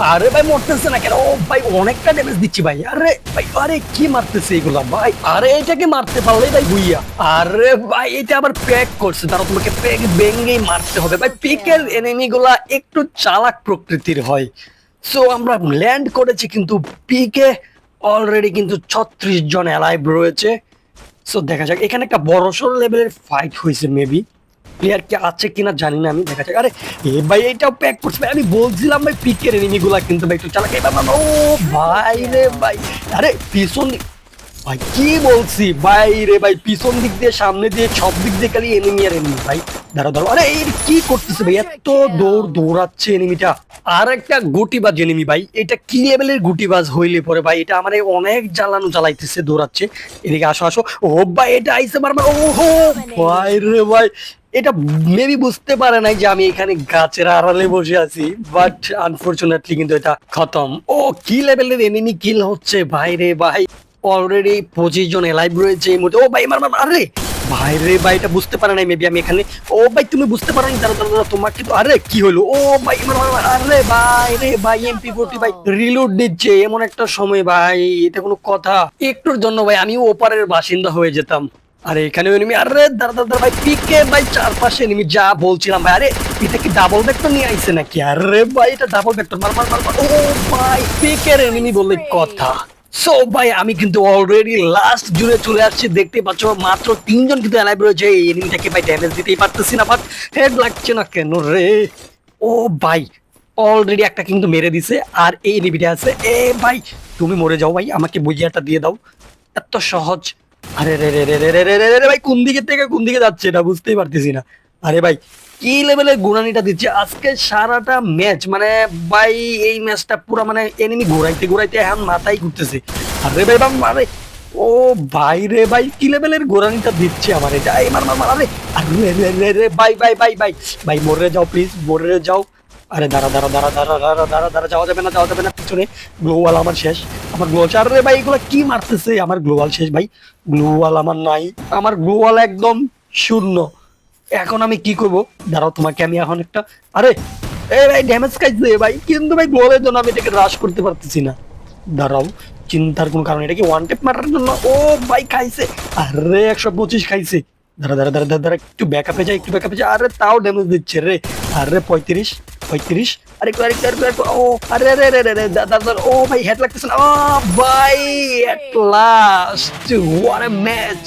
আরে ভাই, মরতেছে না কেন? ও ভাই, অনেকটা ড্যামেজ দিচ্ছি ভাই। আরে ভাই, আরে কি মারতেছে এগুলা ভাই? আরে এটাকে মারতে পারলেই ভাই ভুইয়া। আরে ভাই, এটা আবার প্যাক করছে। তারা তোমাকে প্যাক ভেঙ্গেই মারতে হবে। ভাই পিকের এনিমি গুলা একটু চালাক প্রকৃতির হয়। সো আমরা ল্যান্ড করেছি কিন্তু পিকে অলরেডি কিন্তু ছত্রিশ জন অ্যালাইভ রয়েছে। সো দেখা যাক। এখানে একটা বড়সড় লেভেলের ফাইট হয়েছে মেবি প্লেয়ার কি আছে কিনা জানি না, আমি দেখা যাক। আরে, এ ভাই এটাও প্যাক করছে ভাই। আমি বলছিলাম ভাই পিকের এনিমিগুলা কিন্তু ভাই, একটু চালাক। ও ভাই রে ভাই। আরে, পিছন ভাই, কি বলছি? ভাই রে ভাই, পিছন দিক দিয়ে, সামনে দিয়ে, সব দিক দিয়ে খালি এনিমি আর এনিমি ভাই। দাঁড়া দাঁড়া আরে, এই কি করতেছে ভাই? এত দৌড় দৌড়াচ্ছে এনিমিটা আর একটা গুটিবাজ এনিমি ভাই। এটা কি লেভেলের গুটিবাজ হইলে পরে, ভাই? এটা আমার অনেক জ্বালানো জ্বালাইতেছে, দৌড়াচ্ছে। এদিকে আসো আসো। ও ভাই, এটা আইসে বারবার ও হো ভাই রে ভাই। এটা মেবি বুঝতে পারে নাই যে আমি এখানে গাছের আড়ালে বসে আছি বাট আনফরচুনেটলি কিন্তু এটা খতম। ও, কি লেভেলের এনিমি কিল হচ্ছে, ভাই রে ভাই। অলরেডি পঁচিশ জন লাইভ রয়েছে এই মুহূর্তে। ও ভাই, মার আরে! ভাই রে, ভাই, এটা বুঝতে পারে নাই মেবি আমি এখানে ও ভাই, তুমি বুঝতে পারো নি দাঁড়া দাঁড়া তোমার কিন্তু আরে, কি হলো? ও ভাই, মার মার আরে, ভাই রে, ভাই এমপি ফোর্টি ভাই রিলোড দিচ্ছে, এমন একটা সময়, ভাই, এটা কোনো কথা। একটুর জন্য, ভাই, আমি ওপারের বাসিন্দা হয়ে যেতাম। আরে এখানে এনিমি আরে দাঁড়া দাঁড়া ভাই, পিকে, ভাই, চারপাশে এনিমি যা বলছিলাম, ভাই, আরে, এটা কি ডাবল ভেক্টর নিয়ে আইছে নাকি? আরে, ভাই, এটা ডাবল ভেক্টর মার মার মার। ও, ভাই, পিকের এনিমি বলে কথা। সো ভাই, আমি কিন্তু অলরেডি লাস্ট জুড়ে চলে আসছি। দেখতে পাচ্ছ, মাত্র তিনজন কিন্তু অ্যালাইভ রয়েছে। এই এনিমিটাকে ভাই ড্যামেজ দিতেই পারতেছি না বাট হেড লাগছে না কেন রে? ও ভাই অলরেডি একটা কিন্তু মেরে দিছে, আর এই এনিমিটা আছে। এ ভাই, তুমি মরে যাও ভাই, আমাকে বুঝিয়াটা দিয়ে দাও। এত সহজ। আরে রে রে রে রে রে রে রে, ভাই, কোন দিকে থেকে কোন দিকে যাচ্ছে এটা বুঝতেই পারতেছি না। আরে ভাই কি লেভেলের গুণানিটা দিচ্ছে? আজকে সারাটা ম্যাচ মানে ভাই, এই ম্যাচটা পুরো মানে এনিমি ঘোরাইতে ঘোরাইতে এখন মাথায় ঘুরতেছে। আরে ভাই, বাম, আরে, ও ভাই রে ভাই, কি লেভেলের গোরানিটা দিচ্ছে আমার এটা? এই মার মার আরে আরে, রে রে রে ভাই ভাই ভাই ভাই ভাই, মরে যাও প্লিজ মরে যাও। আরে, দাঁড়া দাঁড়া দাঁড়া দাঁড়া দাঁড়া দাঁড়া দাঁড়া যাওয়া যাবে না, যাওয়া যাবে না, পিছনে গ্লোয়াল আমার শেষ। আমার গ্লোয়াল আরে রে ভাই, এগুলো কি মারতেছে? আমার গ্লোয়াল শেষ, ভাই। গ্লোয়াল আমার নাই। আমার গ্লোয়াল একদম শূন্য। এখন আমি কি করব? দাঁড়াও, তোমাকে আমি এখন একটা আরে এই ভাই ড্যামেজ খাইছে ভাই। কিন্তু ভাই গ্লোয়ালের জন্য আমি এটাকে রাশ করতে পারতেছি না। দাঁড়াও, চিন্তার কোনো কারণ এটা কি ওয়ান টেপ মারার জন্য? ও ভাই, খাইছে। আরে, একশো পঁচিশ খাইছে। দাঁড়া দাঁড়া দাঁড়া দাঁড়া একটু ব্যাকআপে যায় একটু ব্যাকআপে যায় আরে, তাও ড্যামেজ দিচ্ছে রে। আরে, পঁয়ত্রিশ পঁয়ত্রিশ। আরে, একটু আরেকটু আরেকটু ও, আরে আরে আরে আরে দাদা ও ভাই হেড লাগতেছে না। ও ভাই at last what a match